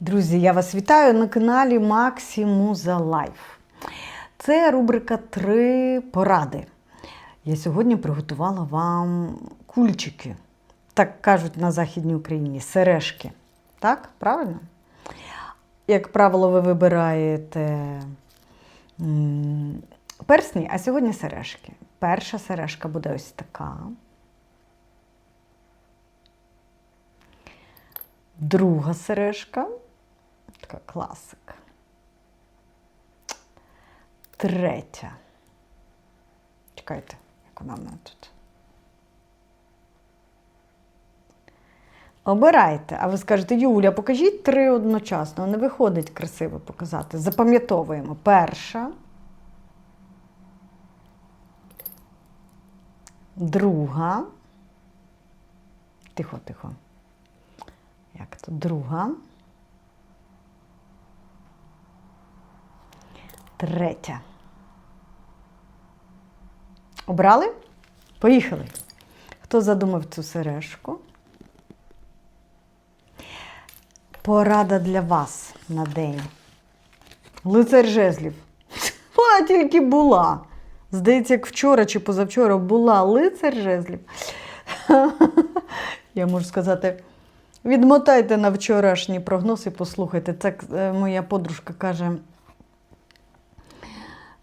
Друзі, я вас вітаю на каналі Максимуза Лайф. Це рубрика Три поради. Я сьогодні приготувала вам кульчики. Так кажуть на Західній Україні сережки. Так, правильно? Як правило, ви вибираєте персні, а сьогодні сережки. Перша сережка буде ось така. Друга сережка. Така класика. Третя. Чекайте, як вона в мене тут. Обирайте, а ви скажете, Юля, покажіть три одночасно. Не виходить красиво показати. Запам'ятовуємо. Перша. Друга. Тихо, тихо. Як то друга. Третя. Обрали? Поїхали. Хто задумав цю сережку? Порада для вас на день. Лицар жезлів. Вона тільки була. Здається, як вчора чи позавчора була лицар жезлів. Я можу сказати, відмотайте на вчорашній прогноз і послухайте. Так е, моя подружка каже.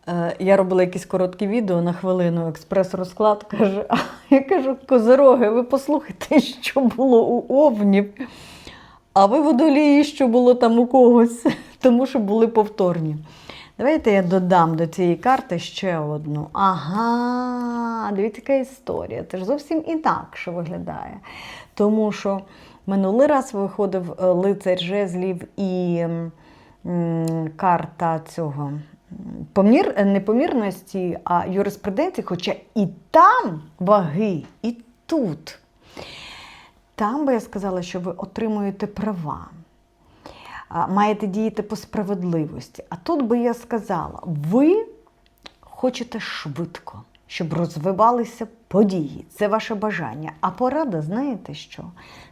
Е, Я робила якісь короткі відео на хвилину, експрес-розклад каже, а я кажу, козороги, ви послухайте, що було у овнів, а ви водолії, що було там у когось, тому що були повторні. Давайте я додам до цієї карти ще одну. Ага, дивіться, яка історія. Це ж зовсім інакше виглядає. Тому що минулий раз виходив е, лицар жезлів і м, карта цього помір, непомірності, а юриспруденції, хоча і там ваги, і тут. Там би я сказала, що ви отримуєте права, маєте діяти по справедливості. А тут би я сказала, ви хочете швидко, щоб розвивалися події. Це ваше бажання. А порада, знаєте що?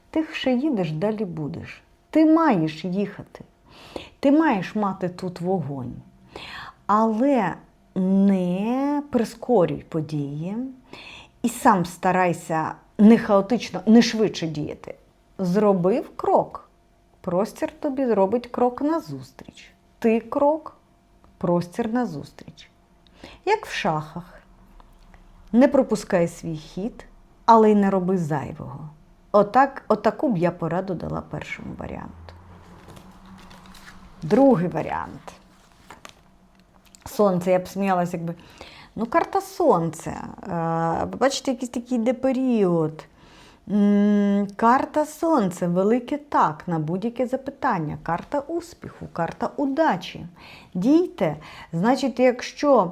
Тихше їдеш, далі будеш. Ти маєш їхати. Ти маєш мати тут вогонь. Але не прискорюй події і сам старайся не хаотично, не швидше діяти. Зробив крок. Простір тобі зробить крок назустріч. Ти крок, простір назустріч. Як в шахах. Не пропускай свій хід, але й не роби зайвого. Отак, отаку б я пораду дала першому варіанту. Другий варіант. Сонце, я б сміялася, якби. Ну, карта сонця. Е, Бачите, якийсь такий йде період. Карта сонця, велике так на будь-яке запитання. Карта успіху, карта удачі. Дійте. Значить, якщо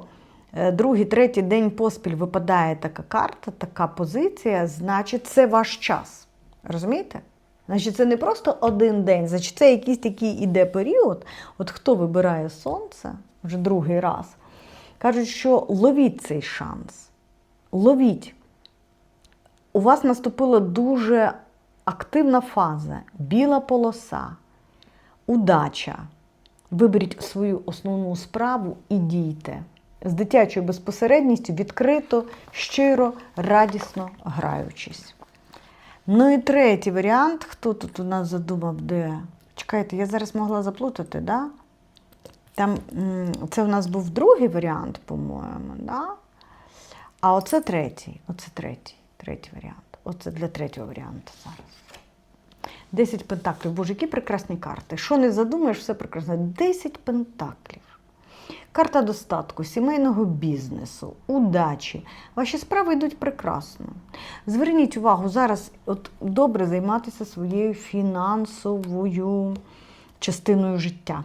е, другий, третій день поспіль випадає така карта, така позиція, значить це ваш час. Розумієте? Значить, це не просто один день, значить, це якийсь такий іде період. От хто вибирає сонце вже другий раз, кажуть, що ловіть цей шанс. Ловіть. У вас наступила дуже активна фаза, біла полоса, удача. Виберіть свою основну справу і дійте. З дитячою безпосередністю відкрито, щиро, радісно граючись. Ну і третій варіант. Хто тут у нас задумав, де? Чекайте, я зараз могла заплутати, да? Там це у нас був другий варіант, по-моєму, да? А оце третій. Оце третій. Третій варіант. Оце для третього варіанту зараз. 10 пентаклів. Боже, які прекрасні карти. Що не задумаєш, все прекрасно. 10 пентаклів. Карта достатку, сімейного бізнесу, удачі. Ваші справи йдуть прекрасно. Зверніть увагу, зараз от добре займатися своєю фінансовою частиною життя,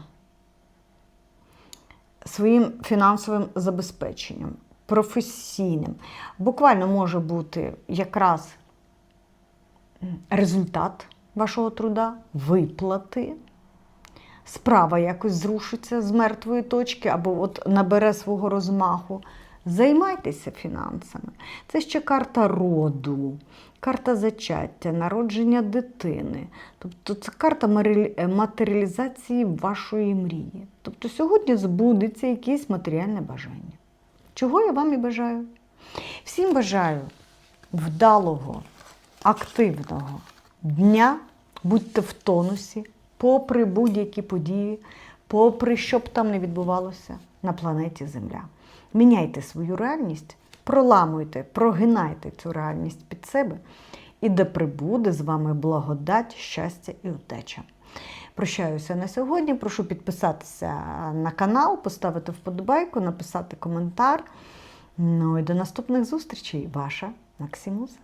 своїм фінансовим забезпеченням, професійним. Буквально може бути якраз результат вашого труда, виплати справа якось зрушиться з мертвої точки, або от набере свого розмаху. Займайтеся фінансами. Це ще карта роду, карта зачаття, народження дитини. Тобто це карта матеріалізації вашої мрії. Тобто сьогодні збудеться якесь матеріальне бажання. Чого я вам і бажаю? Всім бажаю вдалого, активного дня. Будьте в тонусі, попри будь-які події, попри що б там не відбувалося на планеті Земля. Міняйте свою реальність, проламуйте, прогинайте цю реальність під себе, і де прибуде з вами благодать, щастя і утеча. Прощаюся на сьогодні. Прошу підписатися на канал, поставити вподобайку, написати коментар. Ну і до наступних зустрічей. Ваша Максимуза.